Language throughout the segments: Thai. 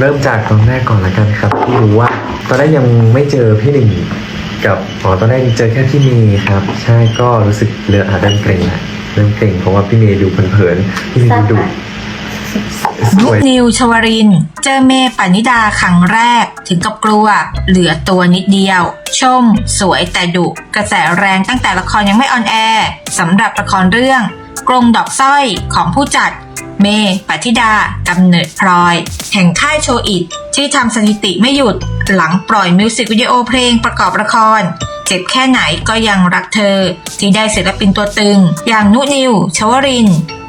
เริ่มจากตอนแรกก่อนละกันครับที่รู้ว่าตอนแรกยังไม่เจอพี่หนึ่งกับอ๋อตอนแรกเจอแค่พี่เมย์ครับ ใช่ก็รู้สึกเริ่มอาจเริ่มเกรงละเริ่มเกรงเพราะว่าพี่เมย์ดูเผินๆพี่เมย์ดูดุสนุวยนิวชวรินทร์เจอเมย์ปณิดาครั้งแรก ถึงกับกลัว เหลือตัวนิดเดียว ชม สวยแต่ดุ กระแสแรงตั้งแต่ละครยังไม่ออนแอร์สำหรับละครเรื่อง กรงดอกสร้อยของผู้จัด เมย์ปฏิดากำเนิดพลอย แห่งค่ายโชอิตที่ทำสถิติไม่หยุดหลังปล่อยมิวสิกวิดีโอเพลงประกอบละคร เจ็บแค่ไหนก็ยังรักเธอ ที่ได้ศิลปินตัวตึง อย่างนุนิว ชวริน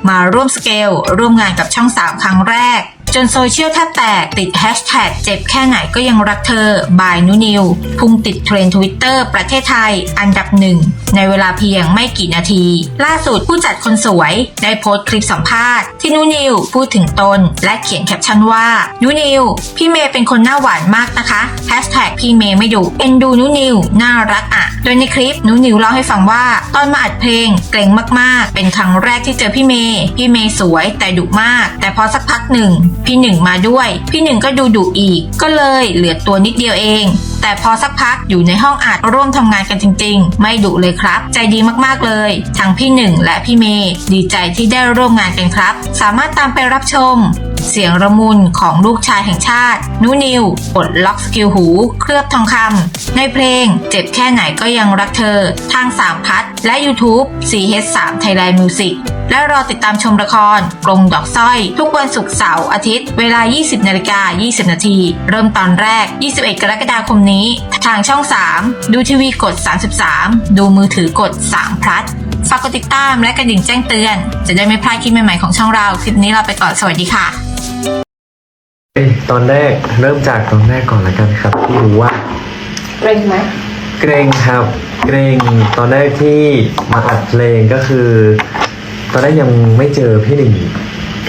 มาร่วมสเกล ร่วมงานกับช่อง 3 ครั้งแรก จนโซเชียลแทบแตกติดแฮชแท็กเจ็บแค่ไหนก็ยังรักเธอบายนุนิว พุ่งติดเทรนด์ทวิตเตอร์ประเทศไทยอันดับหนึ่ง ในเวลาเพียงไม่กี่นาที ล่าสุดผู้จัดคนสวย ได้โพสต์คลิปสัมภาษณ์ที่นุนิวพูดถึงตน และเขียนแคปชั่นว่านุนิวพี่เมย์เป็นคนหน้าหวานมากนะคะแฮชแท็กพี่เมย์ไม่ดุเอ็นดูนุนิวน่ารักอะ โดยในคลิปนุนิวเล่าให้ฟังว่า ตอนมาอัดเพลงเกรงมากๆ เป็นครั้งแรกที่เจอพี่เมย์พี่เมย์สวยแต่ดุมาก แต่พอสักพักหนึ่งพี่หนึ่งมาด้วย พี่หนึ่งก็ดูดุอีก ก็เลยเหลือตัวนิดเดียวเอง แต่พอสักพักอยู่ในห้องอัดร่วมทำงานกันจริง ๆ ไม่ดุเลยครับ ใจดีมากๆเลย ทั้งพี่หนึ่งและพี่เมย์ดีใจที่ได้ร่วมงานกันครับ สามารถตามไปรับชม เสียงระมุนของลูกชายแห่งชาตินูนิวปลดล็อกสกิลหู เคลือบทองคำในเพลงเจ็บแค่ไหนก็ยังรักเธอ ทางสามพัทและ YouTube CH3 Thailand Music และรอติดตามชมละครกรงดอกสร้อย ทุกวันศุกร์เสาร์อาทิตย์ เวลา 20นาฬิกา20 นาที เริ่มตอนแรก 21 กรกฎาคมนี้ ทางช่อง 3 ดูทีวีกด 33 ดูมือถือกด 3 พลัดฝากกดติดตามและกระดิ่งแจ้งเตือน จะได้ไม่พลาดคลิปใหม่ๆของช่องเรา คลิปนี้เราไปก่อน สวัสดีค่ะ ยตอนแรกเริ่มจากตอนแรกก่อนละกันครับที่รู้ว่า เกรงไหมเกรงครับ เกรงตอนแรกที่มาอัดเพลงก็คือ ตอนแรกยังไม่เจอพี่หนึ่ง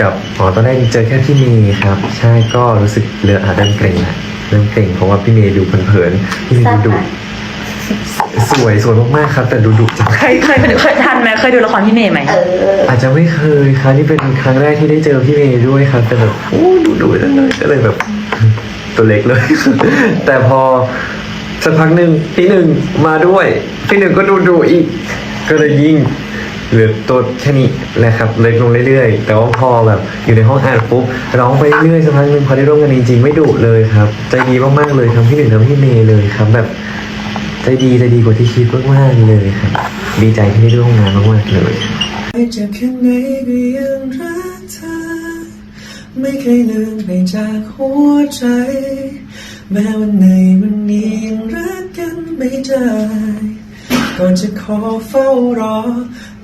กับอ๋อตอนแรกเจอแค่พี่เมย์ครับ ใช่ก็รู้สึกเริ่มอาจเริ่มเกรงละเริ่มเกรงเพราะว่าพี่เมย์ดูเผินๆพี่เมย์ดูดุ สวยสวยมากๆครับ แต่ดูดุจังเคยเคยเคยทันไหมเคยดูละครพี่เมย์ไหมเอออาจจะไม่เคยครับนี่เป็นครั้งแรกที่ได้เจอพี่เมย์ด้วยครับ แต่แบบโอ้ดุดุจังเลยก็เลยแบบ ตัวเล็กเลย แต่พอสักพักหนึ่งพี่หนึ่งมาด้วย พี่หนึ่งก็ดูดูอีก ก็เลยยิ่งเหลือตัวแค่นี้แหละครับเล็กลงเรื่อยๆ แต่ว่าพอแบบอยู่ในห้องอ่านปุ๊บร้องไปเรื่อยๆสักพักหนึ่งพอได้ร่วมกันจริงๆ ไม่ดุเลยครับ ใจดีมากๆเลยทั้งพี่หนึ่งทั้งพี่เมย์เลยครับแบบ ใจดีใจดีกว่าที่คิดมากๆเลยครับ ดีใจที่ได้ร่วมงานมากๆเลยไม่เจ็บแค่ไหนก็ยังรักเธอ ไม่เคยลืมไปจากหัวใจ แม้วันไหนวันนี้ยังรักกันไม่ได้ก่อนจะขอเฝ้ารอ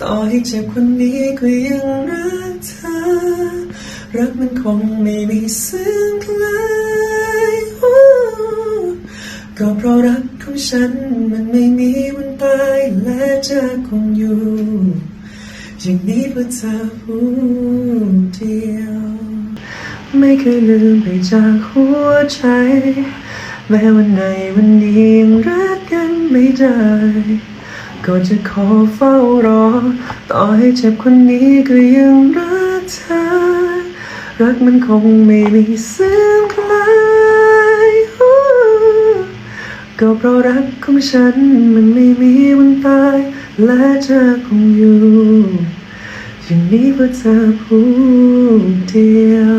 ต่อให้เจ็บคนนี้ก็ยังรักเธอ รักมันคงไม่มีซึ้งไกลายก็เพราะรัก ของฉันมันไม่มีวันตายและจะคงอยู่อย่างนี้เพื่อเธอผู้เดียว ไม่เคยลืมไปจากหัวใจ แม้วันไหนวันนี้ยังรักกันไม่ได้ก็จะขอเฝ้ารอ ต่อให้เจ็บคนนี้ก็ยังรักเธอ รักมันคงไม่มีเสื่อ ก็เพราะรักของฉันมันไม่มีวันตาย และเธอคงอยู่อย่างนี้เพื่อเธอผู้เดียว